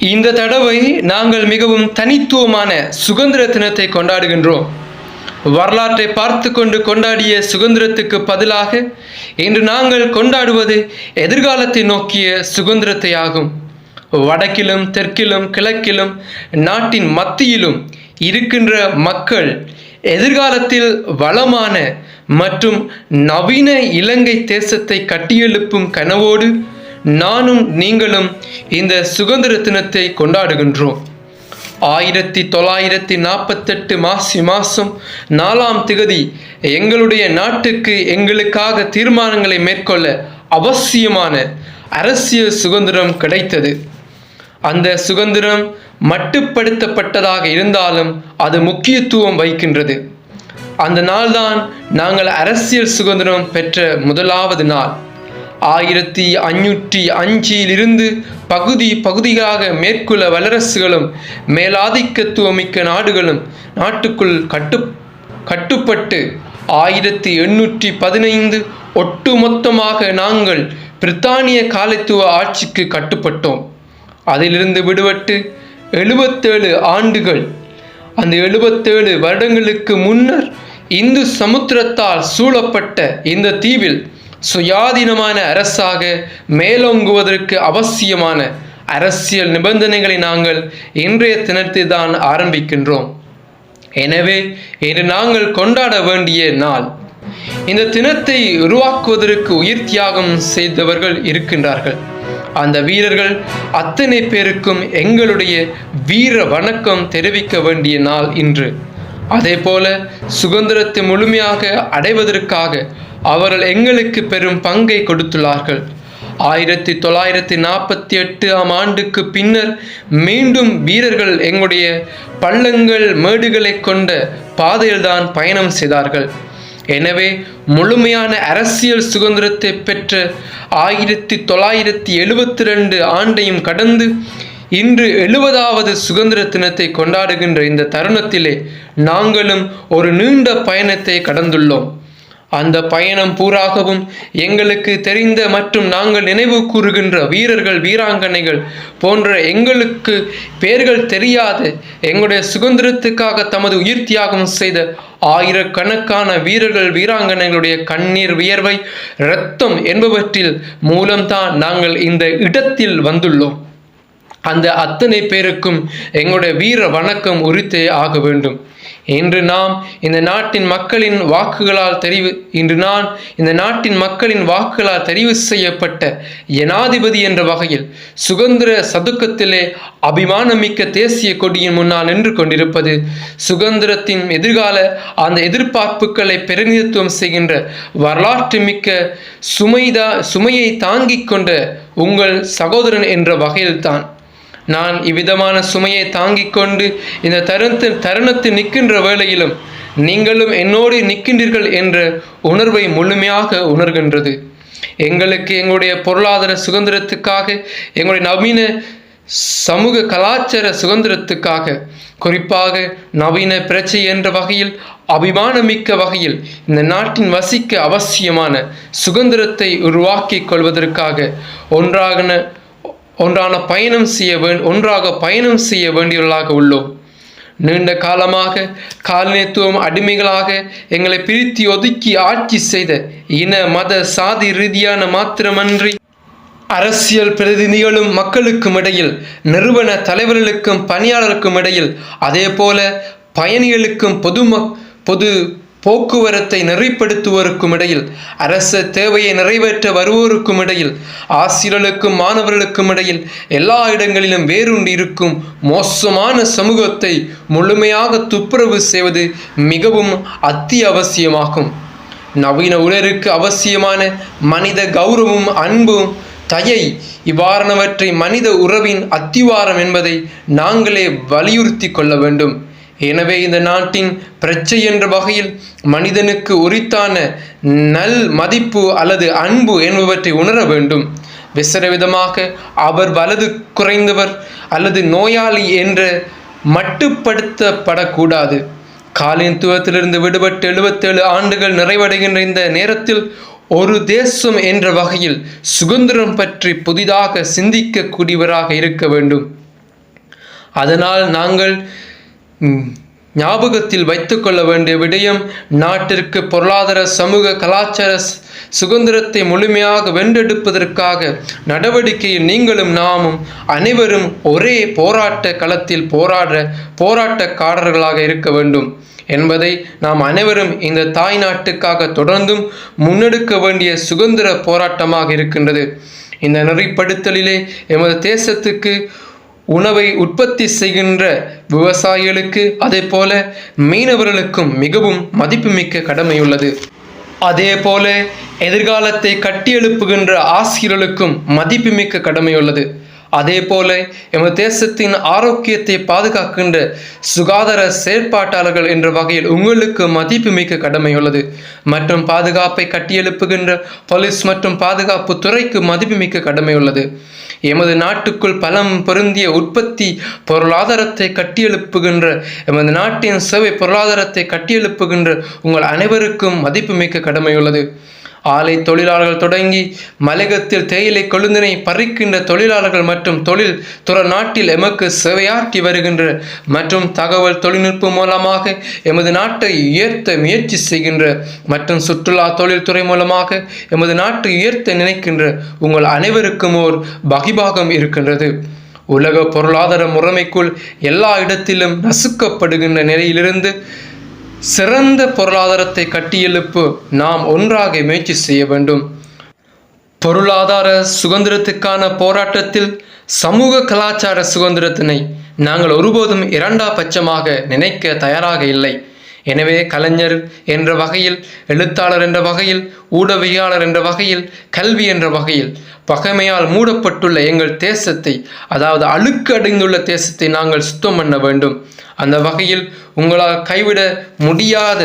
இந்த தடவை நாங்கள் மிகவும் தனித்துவமான சுதந்திர தினத்தை கொண்டாடுகின்றோம். வரலாற்றை பார்த்து கொண்டு கொண்டாடிய சுதந்திரத்துக்கு பதிலாக இன்று நாங்கள் கொண்டாடுவது எதிர்காலத்தை நோக்கிய சுதந்திரத்தை ஆகும் வடக்கிலும் தெற்கிலும் கிழக்கிலும் நாட்டின் மத்தியிலும் இருக்கின்ற மக்கள் எதிர்காலத்தில் வளமான மற்றும் நவீன இலங்கை தேசத்தை கட்டியெழுப்பும் கனவோடு நானும் நீங்களும் இந்த சுதந்திர தினத்தை கொண்டாடுகின்றோம். ஆயிரத்தி தொள்ளாயிரத்தி நாற்பத்தெட்டு மாசி மாதம் நாலாம் திகதி எங்களுடைய நாட்டுக்கு எங்களுக்காக தீர்மானங்களை மேற்கொள்ள அவசியமான அரசியல் சுதந்திரம் கிடைத்தது. அந்த சுதந்திரம் மட்டுப்படுத்தப்பட்டதாக இருந்தாலும் அது முக்கியத்துவம் வகிக்கின்றது. அந்த நாள்தான் நாங்கள் அரசியல் சுதந்திரம் பெற்ற முதலாவது நாள். ஆயிரத்தி அஞ்சூற்றி அஞ்சிலிருந்து பகுதி பகுதியாக மேற்குல வல்லரசுகளும் மேலாதிக்கத்துவமிக்க நாடுகளும் நாட்டுக்குள் கட்டு கட்டுப்பட்டு ஆயிரத்தி எண்ணூற்றி பதினைந்து ஒட்டுமொத்தமாக நாங்கள் பிரித்தானிய காலத்துவ ஆட்சிக்கு கட்டுப்பட்டோம். அதிலிருந்து விடுபட்டு எழுபத்தேழு ஆண்டுகள் அந்த எழுபத்தேழு வருடங்களுக்கு முன்னர் இந்து சமுத்திரத்தால் சூழப்பட்ட இந்த தீவில் சுயாதீனமான அரசாக மேலோங்குவதற்கு அவசியமான அரசியல் நிபந்தனைகளை நாங்கள் இன்றைய தினத்தில் தான் ஆரம்பிக்கின்றோம். எனவே இன்று நாங்கள் கொண்டாட வேண்டிய நாள். இந்த தினத்தை உருவாக்குவதற்கு உயிர் தியாகம் செய்தவர்கள் இருக்கின்றார்கள். அந்த வீரர்கள் அத்தனை பேருக்கும் எங்களுடைய வீர வணக்கம் தெரிவிக்க வேண்டிய நாள் இன்று. அதே போல சுதந்திரத்தை முழுமையாக அடைவதற்காக அவர்கள் எங்களுக்கு பெரும் பங்கை கொடுத்துள்ளார்கள். ஆயிரத்தி தொள்ளாயிரத்தி நாற்பத்தி எட்டு ஆம் ஆண்டுக்கு பின்னர் மீண்டும் வீரர்கள் எங்களுடைய பள்ளங்கள் மேடுகளை கொண்ட பாதையில்தான் பயணம் செய்தார்கள். எனவே முழுமையான அரசியல் சுதந்திரத்தை பெற்ற ஆயிரத்தி தொள்ளாயிரத்தி எழுபத்தி ரெண்டு ஆண்டையும் கடந்து இன்று எழுபதாவது சுதந்திர தினத்தை கொண்டாடுகின்ற இந்த தருணத்திலே நாங்களும் ஒரு நீண்ட பயணத்தை கடந்துள்ளோம். அந்த பயணம் பூராகவும் எங்களுக்கு தெரிந்த மற்றும் நாங்கள் நினைவு கூறுகின்ற வீரர்கள் வீராங்கனைகள் போன்ற எங்களுக்கு பெயர்கள் தெரியாத எங்களுடைய சுதந்திரத்துக்காக தமது உயிர் தியாகம் செய்த ஆயிரக்கணக்கான வீரர்கள் வீராங்கனைகளுடைய கண்ணீர் வியர்வை இரத்தம் என்பவற்றில் மூலம்தான் நாங்கள் இந்த இடத்தில் வந்துள்ளோம். அந்த அத்தனை பேருக்கும் எங்களுடைய வீர வணக்கம் உரித்தே ஆக வேண்டும். இன்று நாம் இந்த நாட்டின் மக்களின் வாக்குகளால் தெரிவு இன்று நான் இந்த நாட்டின் மக்களின் வாக்குகளால் தெரிவு செய்யப்பட்ட ஜனாதிபதி என்ற வகையில் சுதந்திர சதுக்கத்திலே அபிமானமிக்க தேசிய கொடியின் முன்னால் நின்று கொண்டிருப்பது சுதந்திரத்தின் எதிர்கால அந்த எதிர்பார்ப்புகளை பிரதிநிதித்துவம் செய்கின்ற வரலாற்று மிக்க சுமைதா சுமையை தாங்கிக் கொண்ட உங்கள் சகோதரன் என்ற வகையில்தான். நான் இவ்விதமான சுமையை தாங்கிக் கொண்டு இந்த தருணத்தில் தருணத்தில் நிற்கின்ற வேளையிலும் நீங்களும் என்னோடு நிற்கின்றீர்கள் என்ற உணர்வை முழுமையாக உணர்கின்றது. எங்களுக்கு எங்களுடைய பொருளாதார சுதந்திரத்துக்காக எங்களுடைய நவீன சமூக கலாச்சார சுதந்திரத்துக்காக குறிப்பாக நவீன பிரச்சை என்ற வகையில் அபிமானமிக்க வகையில் இந்த நாட்டின் வசிக்க அவசியமான சுதந்திரத்தை உருவாக்கிக் கொள்வதற்காக ஒன்றாக ஒன்றான பயணம் செய்ய ஒன்றாக பயணம் செய்ய வேண்டியவர்களாக உள்ளோம். நீண்ட காலமாக காலனித்துவம் அடிமைகளாக எங்களை பிரித்து ஒதுக்கி ஆட்சி செய்த இன மத சாதி ரீதியான மாத்திரமன்றி அரசியல் பிரதிநிதிகளும் மக்களுக்கும் இடையில் நிறுவன தலைவர்களுக்கும் பணியாளருக்கும் இடையில் அதே போல பயணிகளுக்கும் பொதும பொது போக்குவரத்தை நெறிப்படுத்துவோருக்கும் இடையில் அரச தேவையை நிறைவேற்ற வருவோருக்கும் இடையில் ஆசிரியர்களுக்கும் மாணவர்களுக்கும் இடையில் எல்லா இடங்களிலும் வேறுண்டு இருக்கும் மோசமான சமூகத்தை முழுமையாக துப்புரவு செய்வது மிகவும் அத்தியாவசியமாகும். நவீன உலருக்கு அவசியமான மனித கௌரவமும் அன்பும் தயை இவ்வாறானவற்றை மனித உறவின் அத்திவாரம் என்பதை நாங்களே வலியுறுத்தி கொள்ள வேண்டும். எனவே இந்த நாட்டின் பிரச்சை என்ற வகையில் மனிதனுக்கு உரித்தான நல் மதிப்பு அல்லது அன்பு என்பவற்றை உணர வேண்டும். விசர விதமாக அவர் வலது குறைந்தவர் அல்லது நோயாளி என்ற மட்டுப்படுத்தப்படக்கூடாது. காலித்துவத்திலிருந்து விடுபட்டு எழுபத்தேழு ஆண்டுகள் நிறைவடைகின்ற இந்த நேரத்தில் ஒரு தேசம் என்ற வகையில் சுதந்திரம் பற்றி புதிதாக சிந்திக்கக்கூடியவராக இருக்க வேண்டும். அதனால் நாங்கள் ஞாபகத்தில் வைத்துக்கொள்ள வேண்டிய விடயம் நாட்டிற்கு பொருளாதார சமூக கலாச்சார சுதந்திரத்தை முழுமையாக வென்றெடுப்பதற்காக நடவடிக்கையில் நீங்களும் நாமும் அனைவரும் ஒரே போராட்ட களத்தில் போராடுற போராட்டக்காரர்களாக இருக்க வேண்டும். என்பதை நாம் அனைவரும் இந்த தாய் நாட்டுக்காக தொடர்ந்தும் முன்னெடுக்க வேண்டிய சுதந்திர போராட்டமாக இருக்கின்றது. இந்த நெறிப்படுத்தலிலே எமது தேசத்துக்கு உணவை உற்பத்தி செய்கின்ற விவசாயிகளுக்கு அதே போல மீனவர்களுக்கும் மிகவும் மதிப்புமிக்க கடமையுள்ளது. அதே போல எதிர்காலத்தை கட்டியெழுப்புகின்ற ஆசிரியர்களுக்கும் மதிப்புமிக்க கடமையுள்ளது. அதே போல எமது தேசத்தின் ஆரோக்கியத்தை பாதுகாக்கின்ற சுகாதார செயற்பாட்டாளர்கள் என்ற வகையில் உங்களுக்கு மதிப்புமிக்க கடமையுள்ளது. மற்றும் பாதுகாப்பை கட்டியெழுப்புகின்ற போலீஸ் மற்றும் பாதுகாப்பு துறைக்கு மதிப்புமிக்க கடமையுள்ளது. எமது நாட்டுக்குள் பலம் பொருந்திய உற்பத்தி பொருளாதாரத்தை கட்டியெழுப்புகின்ற எமது நாட்டின் சேவை பொருளாதாரத்தை கட்டியெழுப்புகின்ற உங்கள் அனைவருக்கும் மதிப்புமிக்க கடமையுள்ளது. ஆலை தொழிலாளர்கள் தொடங்கி மலகத்தில் தேயிலை கொழுந்தினை பறிக்கின்ற தொழிலாளர்கள் மற்றும் தொழில் துற நாட்டில் எமக்கு சேவையாற்றி வருகின்ற மற்றும் தகவல் தொழில்நுட்பம் மூலமாக எமது நாட்டை உயர்த்த முயற்சி செய்கின்ற மற்றும் சுற்றுலா தொழில்துறை மூலமாக எமது நாட்டை உயர்த்த நினைக்கின்ற உங்கள் அனைவருக்கும் ஓர் பகிபாகம் இருக்கின்றது. உலக பொருளாதார முறைமைக்குள் எல்லா இடத்திலும் நசுக்கப்படுகின்ற நிலையிலிருந்து சிறந்த பொருளாதாரத்தை கட்டியெழுப்பு நாம் ஒன்றாக முயற்சி செய்ய வேண்டும். பொருளாதார சுதந்திரத்துக்கான போராட்டத்தில் சமூக கலாச்சார சுதந்திரத்தினை நாங்கள் ஒருபோதும் இரண்டா பட்சமாக நினைக்க தயாராக இல்லை. எனவே கலைஞர் என்ற வகையில் எழுத்தாளர் என்ற வகையில் ஊடகவியாளர் என்ற வகையில் கல்வி என்ற வகையில் பகைமையால் மூடப்பட்டுள்ள எங்கள் தேசத்தை அதாவது அழுக்கு அடைந்துள்ள தேசத்தை நாங்கள் சுத்தம் பண்ண வேண்டும். அந்த வகையில் உங்களால் கைவிட முடியாத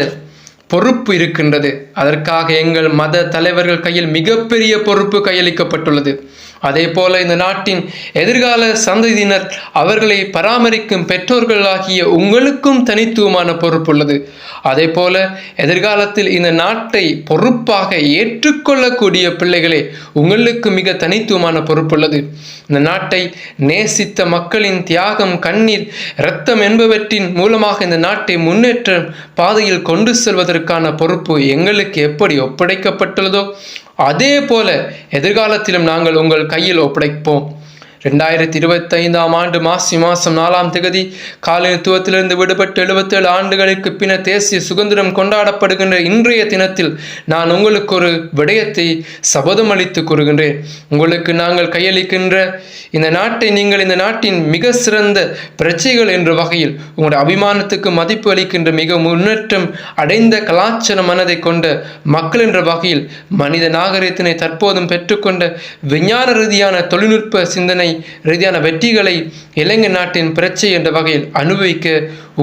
பொறுப்பு இருக்கின்றது. அதற்காக எங்கள் மத தலைவர்கள் கையில் மிகப்பெரிய பொறுப்பு கையளிக்கப்பட்டுள்ளது. அதே போல இந்த நாட்டின் எதிர்கால சந்ததியினர் அவர்களை பராமரிக்கும் பெற்றோர்களாகிய உங்களுக்கும் தனித்துவமான பொறுப்புள்ளது அதே போல எதிர்காலத்தில் இந்த நாட்டை பொறுப்பாக ஏற்றுக்கொள்ளக்கூடிய பிள்ளைகளே உங்களுக்கு மிக தனித்துவமான பொறுப்புள்ளது இந்த நாட்டை நேசித்த மக்களின் தியாகம் கண்ணீர் இரத்தம் என்பவற்றின் மூலமாக இந்த நாட்டை முன்னேற்ற பாதையில் கொண்டு செல்வதற்கான பொறுப்பு எங்களுக்கு எப்படி ஒப்படைக்கப்பட்டுள்ளதோ அதே போல எதிர்காலத்திலும் நாங்கள் உங்கள் கையில் ஒப்படைப்போம். ரெண்டாயிரத்தி இருபத்தைந்தாம் ஆண்டு மாசி மாதம் நாலாம் திகதி காலனித்துவத்திலிருந்து விடுபட்டு எழுபத்தேழு ஆண்டுகளுக்கு பின்னர் தேசிய சுதந்திரம் கொண்டாடப்படுகின்ற இன்றைய தினத்தில் நான் உங்களுக்கு ஒரு விடயத்தை சபதம் அளித்து கூறுகின்றேன். உங்களுக்கு நாங்கள் கையளிக்கின்ற இந்த நாட்டை நீங்கள் இந்த நாட்டின் மிக சிறந்த பிரச்சைகள் என்ற வகையில் உங்களுடைய அபிமானத்துக்கு மதிப்பு அளிக்கின்ற மிக முன்னேற்றம் அடைந்த கலாச்சார மனதை கொண்ட மக்கள் என்ற வகையில் மனித நாகரிகத்தினை தற்போதும் பெற்றுக்கொண்ட விஞ்ஞான ரீதியான தொழில்நுட்ப சிந்தனை ரீதியான வெற்றிகளை இலங்கை நாட்டின் பிரச்சை என்ற வகையில் அனுபவிக்க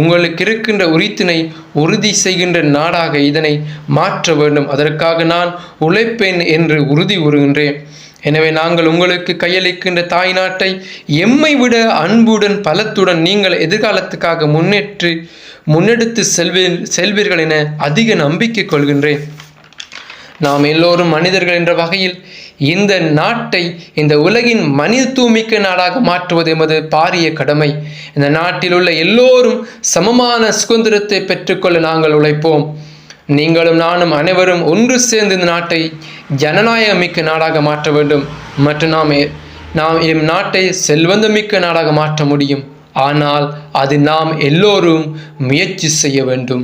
உங்களுக்கு இருக்கின்ற உரித்தினை உறுதி செய்கின்ற நாடாக இதனை மாற்ற வேண்டும். அதற்காக நான் உழைப்பேன் என்று உறுதி கூறுகின்றேன். எனவே நாங்கள் உங்களுக்கு கையளிக்கின்ற தாய் நாட்டை எம்மை விட அன்புடன் பலத்துடன் நீங்கள் எதிர்காலத்துக்காக முன்னேற்று முன்னெடுத்து செல்வீர் செல்வீர்கள் என அதிக நம்பிக்கை கொள்கின்றேன். நாம் எல்லோரும் மனிதர்கள் என்ற வகையில் இந்த நாட்டை இந்த உலகின் மனிதத்துவமிக்க நாடாக மாற்றுவது எமது பாரிய கடமை. இந்த நாட்டில் உள்ள எல்லோரும் சமமான சுதந்திரத்தை பெற்றுக்கொள்ள நாங்கள் உழைப்போம். நீங்களும் நானும் அனைவரும் ஒன்று சேர்ந்து இந்த நாட்டை ஜனநாயகமிக்க நாடாக மாற்ற வேண்டும். மற்றும் நாம் நாம் எம் நாட்டை செல்வந்தமிக்க நாடாக மாற்ற முடியும். ஆனால் அது நாம் எல்லோரும் முயற்சி செய்ய வேண்டும்.